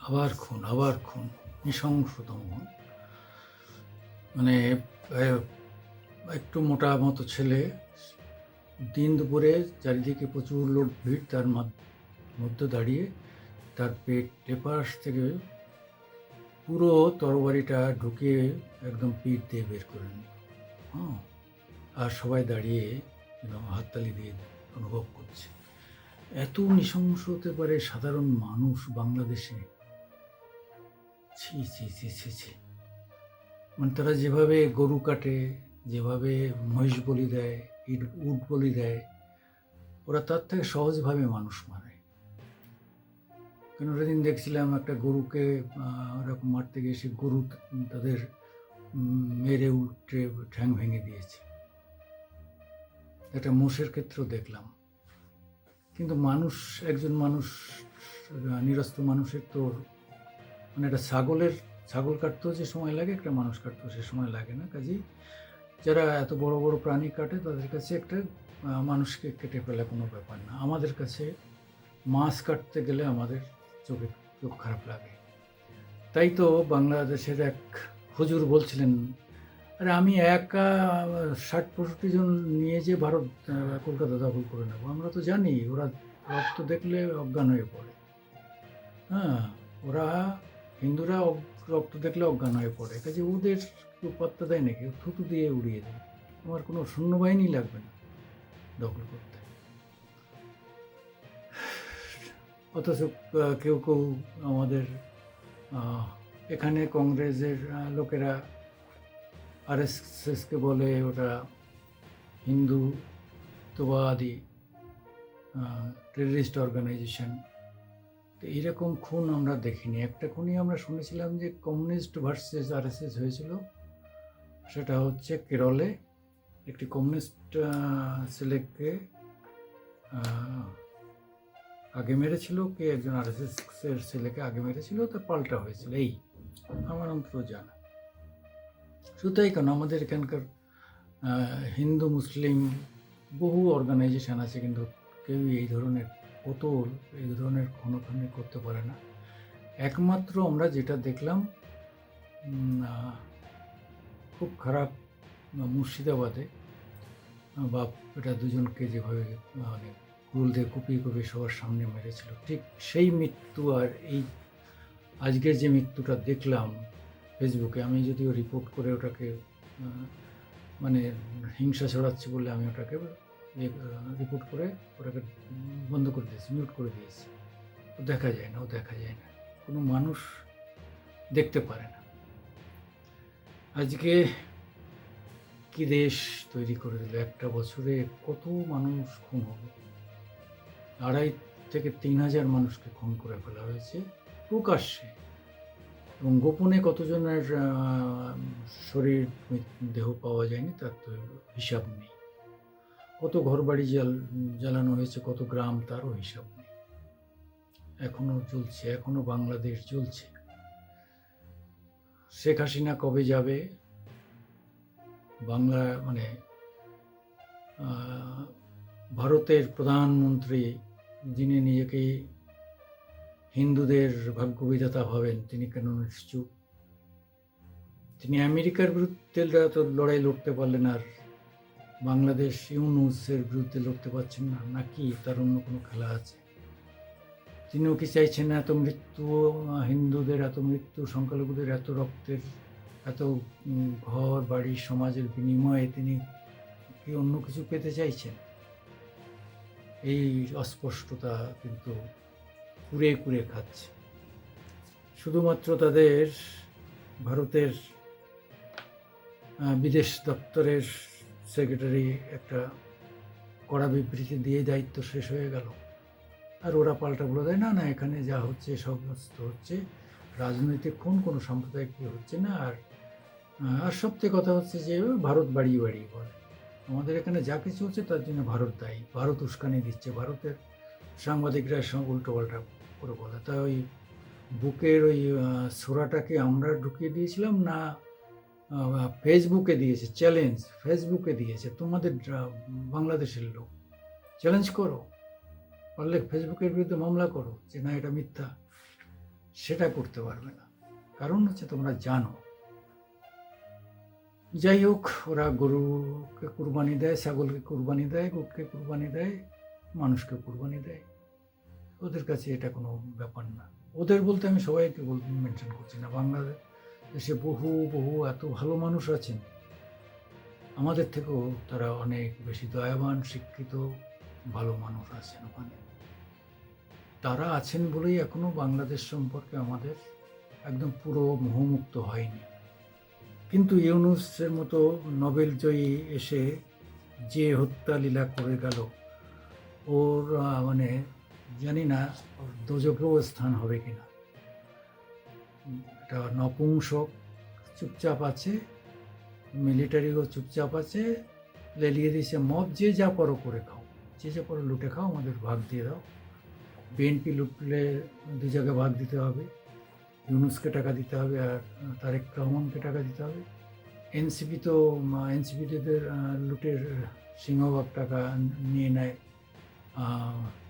আবার খুন আবার খুন, নৃশংসতম। খুন মানে একটু মোটা মতো ছেলে, দিন দুপুরে চারিদিকে প্রচুর লোক ভিড়, তার মাধ- মধ্যে দাঁড়িয়ে তার পেট এপাশ থেকে পুরো তরবারিটা ঢুকিয়ে একদম পিঠ দিয়ে বের করে নিল। হ্যাঁ আর সবাই দাঁড়িয়ে যেন হাততালি দিয়ে অনুভব করছে। এত নৃশংস হতে পারে সাধারণ মানুষ বাংলাদেশে। ছি ছি ছি ছি ছি। মানে তারা যেভাবে গরু কাটে যেভাবে মহিষ বলি দেয় ইট উট বলি দেয় ওরা তার থেকে সহজভাবে মানুষ মারে। কেন দিন দেখছিলাম একটা গরুকে ওরকম মারতে গিয়ে সে গরু তাদের মেরে উল্টে ঠ্যাং ভেঙে দিয়েছে। একটা মোষের ক্ষেত্রেও দেখলাম। কিন্তু মানুষ একজন মানুষ আহ, নিরস্ত্র মানুষের তো মানে একটা ছাগলের, ছাগল কাটতেও যে সময় লাগে, একটা মানুষ কাটতেও সে সময় লাগে না। কাজেই যারা এত বড় বড় প্রাণী কাটে, তাদের কাছে একটা মানুষকে কেটে ফেলা কোনো ব্যাপার না। আমাদের কাছে মাছ কাটতে গেলে আমাদের চোখে চোখ খারাপ লাগে। তাই তো বাংলাদেশের এক হুজুর বলছিলেন, আরে আমি একা ষাট, পঁয়ষট্টি জন নিয়ে যে ভারত কলকাতা দখল করে নেব। আমরা তো জানি, ওরা রক্ত দেখলে অজ্ঞান হয়ে পড়ে। হ্যাঁ ওরা হিন্দুরা রক্ত দেখলে অজ্ঞান হয়ে পড়ে, কাজে ওদের কেউ পাত্তা দেয় নাকি? থুতু দিয়ে উড়িয়ে দেয়। আমার কোনো সৈন্যবাহিনী লাগবে না দখল করতে। অথচ কেউ কেউ আমাদের এখানে কংগ্রেসের লোকেরা আরএসএসকে বলে ওটা হিন্দুত্ববাদী টেররিস্ট অর্গানাইজেশন তো এইরকম খুন আমরা দেখিনি। একটা খুনই আমরা শুনেছিলাম যে কমিউনিস্ট ভার্সেস আরএসএস হয়েছিল। সেটা হচ্ছে কেরলে একটি কমিউনিস্ট ছেলেকে আগে মেরেছিল। কে একজন আরএসএস এর ছেলেকে আগে মেরেছিল তা পাল্টা হয়েছিল। এই আমার অন্তত জানা। তাই কেন? আমাদের এখানকার হিন্দু, মুসলিম, বহু অর্গানাইজেশন আছে কিন্তু কেউই এই ধরনের কোতল এই ধরনের খুনোখানি করতে পারে না। একমাত্র আমরা যেটা দেখলাম খুব খারাপ মুর্শিদাবাদে বাপ, এটা দুজনকে যেভাবে মানে কুল দিয়ে কুপিয়ে কুপিয়ে সবার সামনে মেরেছিল। ঠিক সেই মৃত্যু আর এই আজকের যে মৃত্যুটা দেখলাম ফেসবুকে, আমি যদিও রিপোর্ট করে ওটাকে মানে হিংসা ছড়াচ্ছি বলে আমি ওটাকে রিপোর্ট করে ওটাকে বন্ধ করে দিয়েছি মিউট করে দিয়েছি। ও দেখা যায় না, ও দেখা যায় না। কোনো মানুষ দেখতে পারে না। আজকে কি দেশ তৈরি করে দিল? একটা বছরে কত মানুষ খুন হবে আড়াই থেকে তিন হাজার মানুষকে খুন করে ফেলা হয়েছে প্রকাশ্যে। এবং গোপনে কতজনের শরীর দেহ পাওয়া যায়নি তার তো হিসাব নেই। কত ঘরবাড়ি জাল, জ্বালানো হয়েছে, কত গ্রাম, তারও হিসাব নেই। এখনও চলছে, এখনও বাংলাদেশ চলছে। শেখ হাসিনা কবে যাবে? বাংলা মানে ভারতের প্রধানমন্ত্রী যিনি নিজেকে হিন্দুদের ভাগ্যবিধাতা ভাবেন, তিনি কেন নিশ্চুপ? তিনি আমেরিকার বিরুদ্ধে লড়াই লড়তে পারলেন আর বাংলাদেশ ইউনুসের বিরুদ্ধে লড়তে পারছেন না, নাকি তার অন্য কোনো খেলা আছে? তিনিও কি চাইছেন না এত মৃত্যু, হিন্দুদের এত মৃত্যু, সংখ্যালঘুদের এত রক্তের, এত ঘর, বাড়ি, সমাজের বিনিময়ে তিনি কি অন্য কিছু পেতে চাইছেন? এই অস্পষ্টতা কিন্তু কুড়ে কুড়ে খাচ্ছে। শুধুমাত্র তাদের ভারতের বিদেশ দপ্তরের সেক্রেটারি একটা কড়া বিবৃতি দিয়ে দায়িত্ব শেষ হয়ে গেল। আর ওরা পাল্টা বলে দেয় না না এখানে যা হচ্ছে সমস্ত হচ্ছে। রাজনৈতিক কোন কোনো সাম্প্রদায়িক কি হচ্ছে না। আর আর সবথেকে কথা হচ্ছে যে ভারত বাড়িয়ে বাড়িয়ে বলে। আমাদের এখানে যা কিছু হচ্ছে তার জন্য ভারত দায়ী। ভারত উস্কানি দিচ্ছে। ভারতের সাংবাদিকরা সঙ্গে উল্টো পাল্টা করে বলে। তাই ওই বুকের ওই আহ, ছোরাটাকে আমরা ঢুকিয়ে দিয়েছিলাম না ফেসবুকে দিয়েছে চ্যালেঞ্জ ফেসবুকে দিয়েছে। তোমাদের বাংলাদেশের লোক চ্যালেঞ্জ করো। পারলে ফেসবুকের বিরুদ্ধে মামলা করো যে, না, এটা মিথ্যা। সেটা করতে পারবে না। কারণ হচ্ছে তোমরা জানো। যাই হোক, ওরা গরুকে কুরবানি দেয়, ছাগলকে কুরবানি দেয় গোটকে কুরবানি দেয়, মানুষকে কুরবানি দেয়। ওদের কাছে এটা কোনো ব্যাপার না। ওদের বলতে আমি সবাইকে মেনশন করছি না। বাংলাদেশে বহু বহু এত ভালো মানুষ আছেন। আমাদের থেকেও তারা অনেক বেশি দয়াবান, শিক্ষিত, ভালো মানুষ আছেন ওখানে। তারা আছেন বলেই এখনও বাংলাদেশ সম্পর্কে আমাদের একদম পুরো মোহমুক্ত হয়নি। কিন্তু ইউনুসের মতো নোবেল জয়ী এসে যে হত্যা লীলা করে গেল, ওর মানে জানি না, ওর দোজকেও স্থান হবে কিনা। এটা নপুংসক চুপচাপ আছে, মিলিটারিও চুপচাপ আছে, লেলিয়ে দিয়েছে, মব যে যা পারো করে খাও, যে যা পারো লুটে খাও, আমাদের ভাগ দিয়ে দাও। বিএনপি লুটলে দু জায়গায় ভাগ দিতে হবে, ইউনুসকে টাকা দিতে হবে আর তারেক রহমানকে টাকা দিতে হবে। এনসিপি তো এনসিপিদের লুটের সিংহভাগ টাকা নিয়ে নেয়।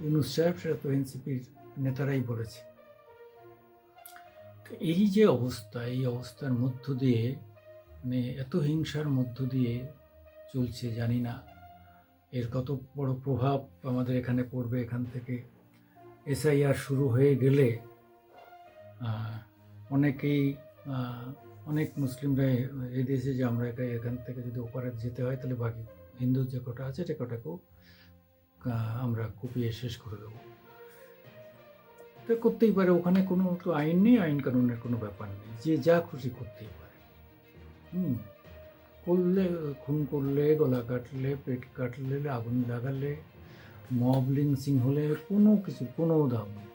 ইউনুস সাহেব, সেটা তো এনসিপির নেতারাই বলেছে। এই যে অবস্থা, এই অবস্থার মধ্য দিয়ে মানে এত হিংসার মধ্য দিয়ে চলছে, জানি না। এর কত বড় প্রভাব আমাদের এখানে পড়বে এখান থেকে। এসআইআর শুরু হয়ে গেলে অনেকেই অনেক মুসলিমরা এই দেশে যে আমরা এখান থেকে যদি ওপারে যেতে হয়, তাহলে বাকি হিন্দু যে কটা আছে, সে কটাকেও আমরা কুপিয়ে শেষ করে দেবো। তো করতেই পারে, ওখানে কোনো তো আইন নেই, আইন কানুনের কোনো ব্যাপার নেই। যে যা খুশি করতেই পারে। হুম, করলে, খুন করলে, গলা কাটলে, পেট কাটলে, আগুন লাগালে মব লিঞ্চিং হলে কোনো কিছু, কোনো দাম নেই।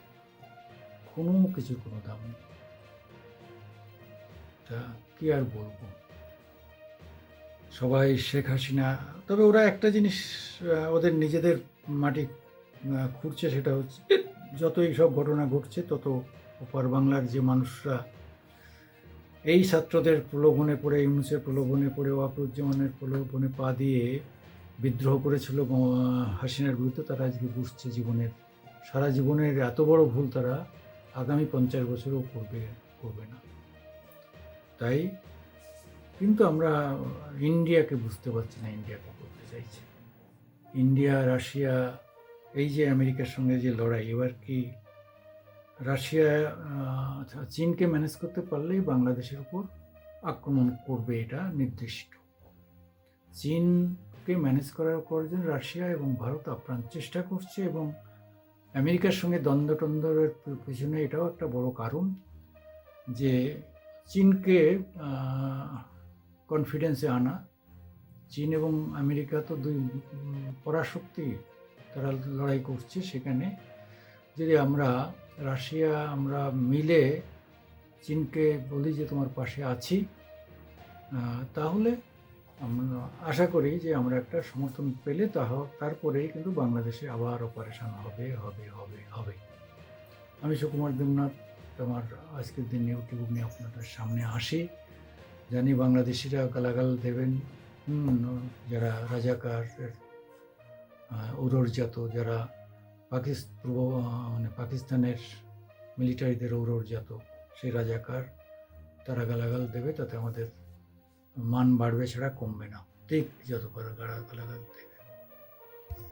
কোনো কিছুর কোনো দাম নেই। তা কি আর বলব? সবাই শেখ হাসিনা, তবে ওরা একটা জিনিস ওদের নিজেদের মাটি খুঁড়ছে সেটা হচ্ছে যতই সব ঘটনা ঘটছে, তত ওপার বাংলার যে মানুষরা, এই ছাত্রদের প্রলোভনে পড়ে, ইউনুসের প্রলোভনে পড়ে ওয়াকুজ্জামানের প্রলোভনে পা দিয়ে বিদ্রোহ করেছিল হাসিনার বিরুদ্ধে, তারা আজকে বুঝছে জীবনের, সারা জীবনের এত বড় ভুল তারা আগামী পঞ্চাশ বছরও করবে করবে না। তাই কিন্তু আমরা ইন্ডিয়াকে বুঝতে পারছি না ইন্ডিয়াকে করতে চাইছে। ইন্ডিয়া, রাশিয়া এই যে আমেরিকার সঙ্গে যে লড়াই, এবার কি রাশিয়া চীনকে ম্যানেজ করতে পারলেই বাংলাদেশের উপর আক্রমণ করবে এটা নির্দিষ্ট। চীনকে ম্যানেজ করার করার জন্য রাশিয়া এবং ভারত আপ্রাণ চেষ্টা করছে এবং আমেরিকার সঙ্গে দ্বন্দ্ব টন্দ্বের পিছনে এটাও একটা বড় কারণ যে চীনকে কনফিডেন্সে আনা। চীন এবং আমেরিকা তো দুই পরাশক্তি তারা লড়াই করছে সেখানে, যদি আমরা রাশিয়া, আমরা মিলে চীনকে বলি যে তোমার পাশে আছি তাহলে আমরা আশা করি যে আমরা একটা সমর্থন পেলে তাহ, তারপরেই কিন্তু বাংলাদেশে আবার অপারেশন হবে হবে হবে হবে। আমি সুকুমার দেবনাথ তোমার আজকের দিন ইউটিউব নিয়ে আপনাদের সামনে আসি। জানি বাংলাদেশিরা গালাগাল দেবেন। যারা রাজাকার উররজাত, যারা পাকিস্তান পূর্ব মানে পাকিস্তানের মিলিটারিদের উররজাত, সেই রাজাকার, তারা গালাগাল দেবে, তাতে আমাদের মান বাড়বে ছাড়া কমবে না। ঠিক যত পারা গালাগাল দেবে।